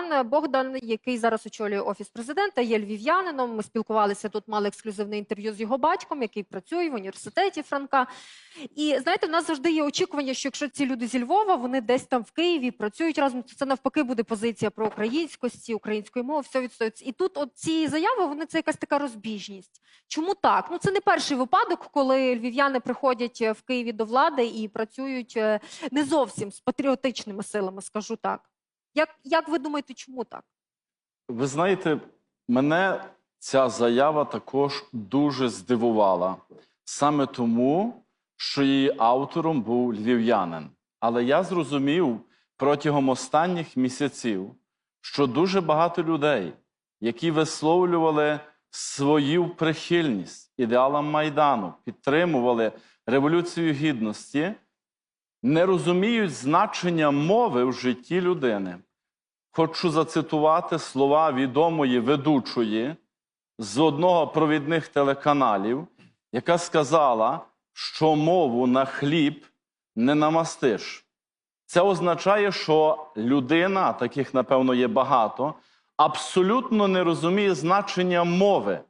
Пан Богдан, який зараз очолює офіс президента, є львів'янином. Ми спілкувалися тут, мали ексклюзивне інтерв'ю з його батьком, який працює в університеті Франка. І знаєте, в нас завжди є очікування, що якщо ці люди зі Львова, вони десь там в Києві працюють разом, то це навпаки буде позиція про українськості, української мови, все відстоюється. І тут, от ці заяви, вони це якась така розбіжність. Чому так? Ну це не перший випадок, коли львів'яни приходять е, в Києві до влади і працюють е, не зовсім з патріотичними силами, скажу так. Як, як ви думаєте, чому так? Ви знаєте, мене ця заява також дуже здивувала. Саме тому, що її автором був львів'янин. Але я зрозумів протягом останніх місяців, що дуже багато людей, які висловлювали свою прихильність ідеалам Майдану, підтримували Революцію Гідності, не розуміють значення мови в житті людини. Хочу зацитувати слова відомої ведучої з одного провідних телеканалів, яка сказала, що мову на хліб не намастиш. Це означає, що людина, таких, напевно, є багато, абсолютно не розуміє значення мови,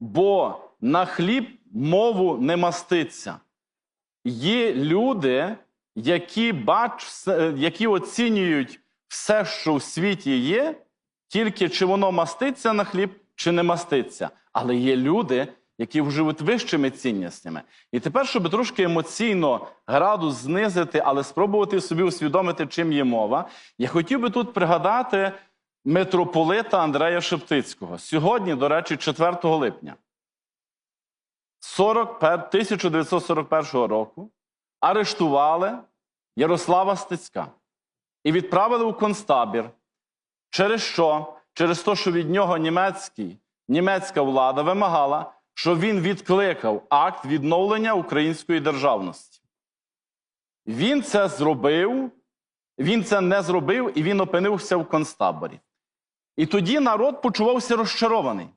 бо на хліб мову не маститься. Є люди, які, бач, які оцінюють все, що в світі є, тільки чи воно маститься на хліб, чи не маститься. Але є люди, які живуть вищими цінностями. І тепер, щоб трошки емоційно градус знизити, але спробувати собі усвідомити, чим є мова, я хотів би тут пригадати митрополита Андрея Шептицького. Сьогодні, до речі, 4 липня 41 1941 року арештували Ярослава Стецька і відправили у концтабір. Через що? Через те, що від нього німецький, німецька влада вимагала, щоб він відкликав акт відновлення української державності. Він це зробив, він це не зробив, і він опинився в концтаборі. І тоді народ почувався розчарований.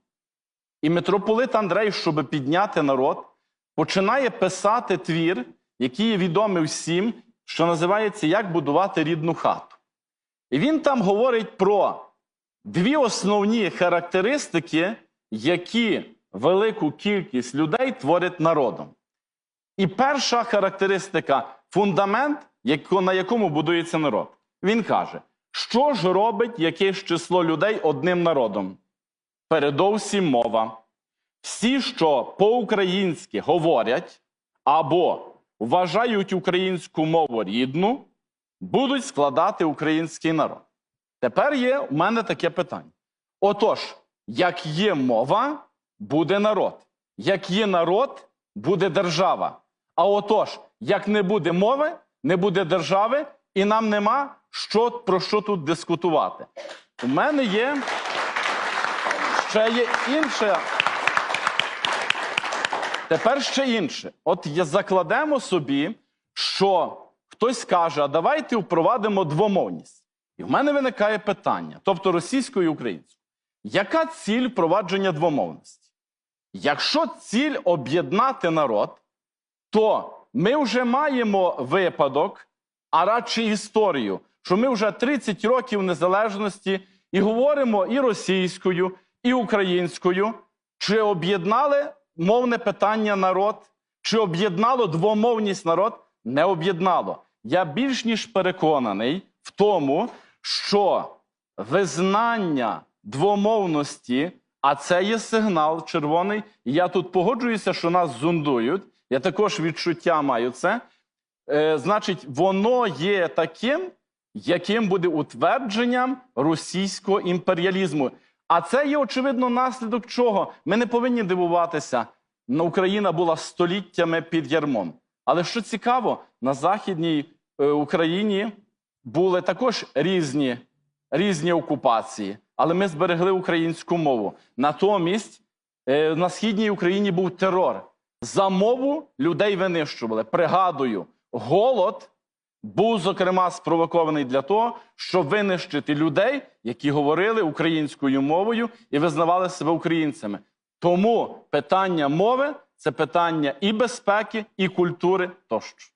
І митрополит Андрей, щоб підняти народ, починає писати твір, який відомий всім, що називається Як будувати рідну хату. І він там говорить про дві основні характеристики, які велику кількість людей творять народом. І перша характеристика фундамент, на якому будується народ. Він каже, що ж робить якесь число людей одним народом? Передовсім мова. Всі, що по-українськи говорять або вважають українську мову рідну, будуть складати український народ. Тепер є у мене таке питання. Отож, як є мова, буде народ. Як є народ, буде держава. А отож, як не буде мови, не буде держави, і нам нема що, про що тут дискутувати. У мене є ще є інше. Тепер ще інше. От закладемо собі, що хтось каже, а давайте впровадимо двомовність. І в мене виникає питання, тобто російською і українською. Яка ціль впровадження двомовності? Якщо ціль об'єднати народ, то ми вже маємо випадок, а радше історію, що ми вже 30 років незалежності і говоримо і російською, і українською. Чи об'єднали мовне питання народ? Чи об'єднало двомовність народ? Не об'єднало. Я більш ніж переконаний в тому, що визнання двомовності, а це є сигнал червоний. Я тут погоджуюся, що нас зондують. Я також відчуття маю це. Е, значить, воно є таким, яким буде утвердженням російського імперіалізму. А це є, очевидно, наслідок чого? Ми не повинні дивуватися. Україна була століттями під ярмом. Але що цікаво, на Західній е, Україні були також різні, різні окупації, але ми зберегли українську мову. Натомість е, на східній Україні був терор. За мову людей винищували. Пригадую, голод був, зокрема, спровокований для того, щоб винищити людей, які говорили українською мовою і визнавали себе українцями. Тому питання мови це питання і безпеки, і культури тощо.